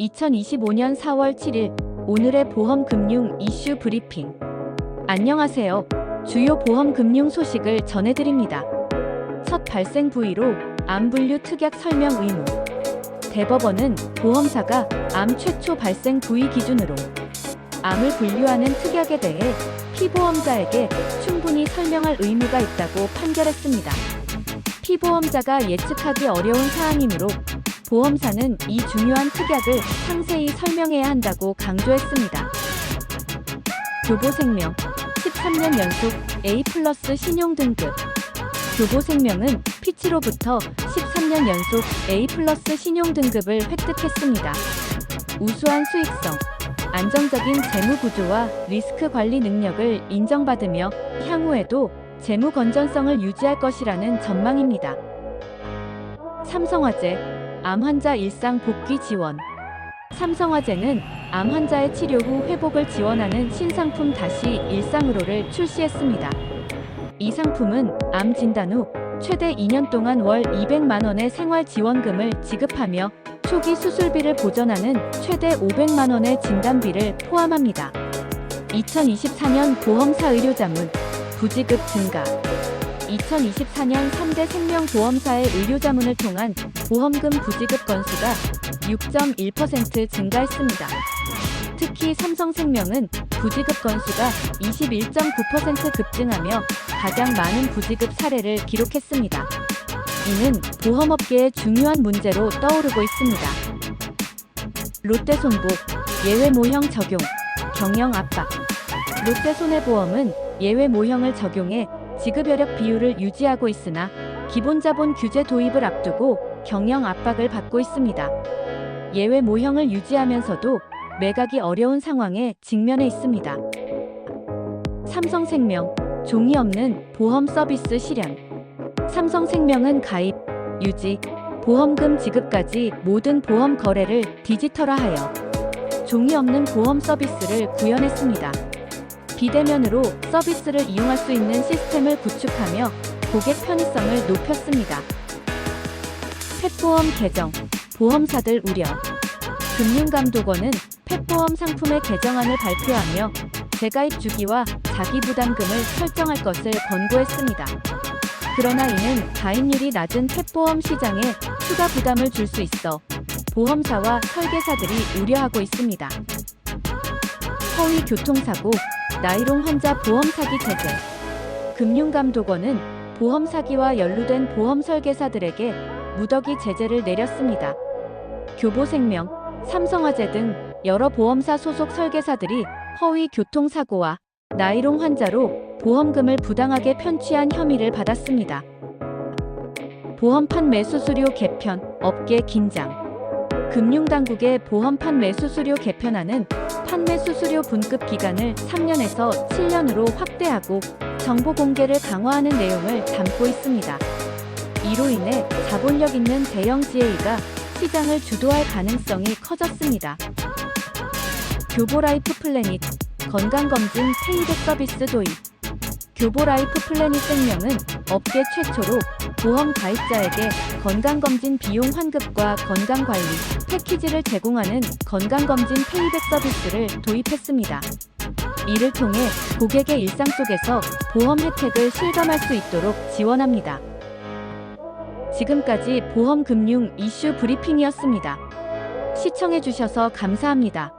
2025년 4월 7일 오늘의 보험 금융 이슈 브리핑. 안녕하세요. 주요 보험 금융 소식을 전해드립니다. 첫 발생 부위로 암 분류 특약 설명 의무. 대법원은 보험사가 암 최초 발생 부위 기준으로 암을 분류하는 특약에 대해 피보험자에게 충분히 설명할 의무가 있다고 판결했습니다. 피보험자가 예측하기 어려운 사항이므로 보험사는 이 중요한 특약을 상세히 설명해야 한다고 강조했습니다. 교보생명 13년 연속 A 플러스 신용 등급 교보생명은 피치로부터 13년 연속 A 플러스 신용 등급을 획득했습니다. 우수한 수익성, 안정적인 재무 구조와 리스크 관리 능력을 인정받으며 향후에도 재무 건전성을 유지할 것이라는 전망입니다. 삼성화재 암 환자 일상 복귀 지원 삼성화재는 암 환자의 치료 후 회복을 지원하는 신상품 다시 일상으로를 출시했습니다. 이 상품은 암 진단 후 최대 2년 동안 월 200만 원의 생활 지원금을 지급하며 초기 수술비를 보전하는 최대 500만 원의 진단비를 포함합니다. 2024년 보험사 의료자문 부지급 증가 2024년 3대 생명보험사의 의료자문을 통한 보험금 부지급 건수가 6.1% 증가했습니다. 특히 삼성생명은 부지급 건수가 21.9% 급증하며 가장 많은 부지급 사례를 기록했습니다. 이는 보험업계의 중요한 문제로 떠오르고 있습니다. 롯데손보 예외 모형 적용 경영 압박 롯데손해보험은 예외 모형을 적용해 지급 여력 비율을 유지하고 있으나 기본 자본 규제 도입을 앞두고 경영 압박을 받고 있습니다. 예외 모형을 유지하면서도 매각이 어려운 상황에 직면해 있습니다. 삼성생명 종이 없는 보험 서비스 실현 삼성생명은 가입, 유지, 보험금 지급까지 모든 보험 거래를 디지털화하여 종이 없는 보험 서비스를 구현했습니다. 비대면으로 서비스를 이용할 수 있는 시스템을 구축하며 고객 편의성을 높였습니다. 펫보험 개정, 보험사들 우려. 금융감독원은 펫보험 상품의 개정안을 발표하며 재가입 주기와 자기 부담금을 설정할 것을 권고했습니다. 그러나 이는 가입률이 낮은 펫보험 시장에 추가 부담을 줄 수 있어 보험사와 설계사들이 우려하고 있습니다. 허위 교통사고, 나이롱 환자 보험 사기 제재. 금융감독원은 보험 사기와 연루된 보험 설계사들에게 무더기 제재를 내렸습니다. 교보생명, 삼성화재 등 여러 보험사 소속 설계사들이 허위 교통사고와 나이롱 환자로 보험금을 부당하게 편취한 혐의를 받았습니다. 보험 판매 수수료 개편, 업계 긴장. 금융당국의 보험 판매 수수료 개편안은 판매 수수료 분급 기간을 3년에서 7년으로 확대하고 정보 공개를 강화하는 내용을 담고 있습니다. 이로 인해 자본력 있는 대형 GA가 시장을 주도할 가능성이 커졌습니다. 교보라이프 플래닛 건강검진 페이드 서비스 도입 교보라이프 플래닛 생명은 업계 최초로 보험 가입자에게 건강검진 비용 환급과 건강관리 패키지를 제공하는 건강검진 페이백 서비스를 도입했습니다. 이를 통해 고객의 일상 속에서 보험 혜택을 실감할 수 있도록 지원합니다. 지금까지 보험 금융 이슈 브리핑이었습니다. 시청해주셔서 감사합니다.